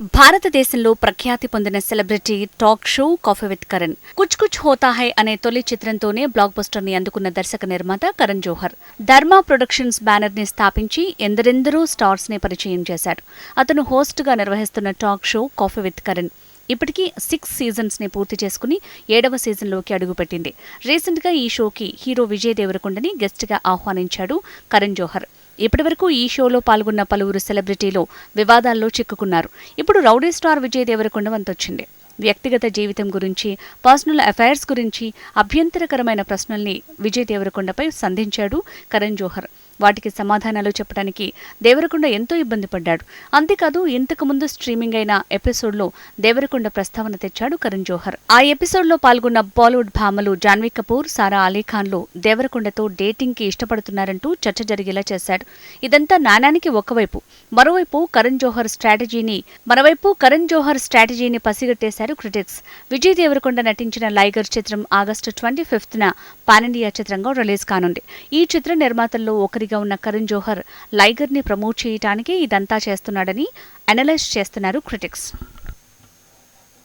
భారతదేశంలో ప్రఖ్యాతి పొందిన celebrity talk show coffee with Karan. Kuch Kuch Hota Hai అనే తొలి చిత్రంతోనే బ్లాక్ బస్టర్ని అందుకున్న దర్శక నిర్మాత కరణ్ జోహర్. ధర్మా ప్రొడక్షన్స్ బ్యానర్ని స్థాపించి ఎందరెందరో స్టార్స్ని పరిచయం చేశాడు అతను హోస్ట్గా నిర్వహిస్తున్న talk show coffee with Karan. ఇప్పటికీ సిక్స్ సీజన్స్ని పూర్తి చేసుకుని ఏడవ సీజన్లోకి అడుగుపెట్టింది. రీసెంట్గా ఈ షోకి హీరో విజయ్ దేవరకొండని గెస్ట్గా ఆహ్వానించాడు కరణ్ జోహర్. ఇప్పటివరకు ఈ షోలో పాల్గొన్న పలువురు సెలబ్రిటీలు వివాదాల్లో చిక్కుకున్నారు. ఇప్పుడు రౌడీ స్టార్ విజయ్ దేవరకొండ వంతొచ్చింది. వ్యక్తిగత జీవితం గురించి పర్సనల్ అఫైర్స్ గురించి అభ్యంతరకరమైన ప్రశ్నల్ని విజయ్ దేవరకొండపై సంధించాడు కరణ్ జోహర్. వాటికి సమాధానాలు చెప్పడానికి దేవరకొండ ఎంతో ఇబ్బంది పడ్డాడు. అంతేకాదు ఇంతకు ముందు స్ట్రీమింగ్ అయిన ఎపిసోడ్లో దేవరకొండ ప్రస్తావన తెచ్చాడు కరణ్ జోహర్. ఆ ఎపిసోడ్లో పాల్గొన్న బాలీవుడ్ భామలు జాన్వీ కపూర్ సారా అలీఖాన్లు దేవరకొండతో డేటింగ్కి ఇష్టపడుతున్నారంటూ చర్చ జరిగేలా చేశాడు. ఇదంతా నాణానికి ఒకవైపు. మరోవైపు కరణ్ జోహర్ స్ట్రాటజీని మరోవైపు కరణ్ జోహర్ స్ట్రాటజీని పసిగట్టేశారు క్రిటిక్స్. విజయ్ దేవరకొండ నటించిన లైగర్ చిత్రం ఆగస్టు ట్వంటీ ఫిఫ్త్న పాన్ ఇండియా చిత్రంగా రిలీజ్ కానుంది. ఈ చిత్ర నిర్మాతల్లో ఒకరిగా ఉన్న కరణ్ జోహర్ లైగర్ని ప్రమోట్ చేయటానికి ఇదంతా చేస్తున్నాడని అనలైజ్ చేస్తున్నారు క్రిటిక్స్.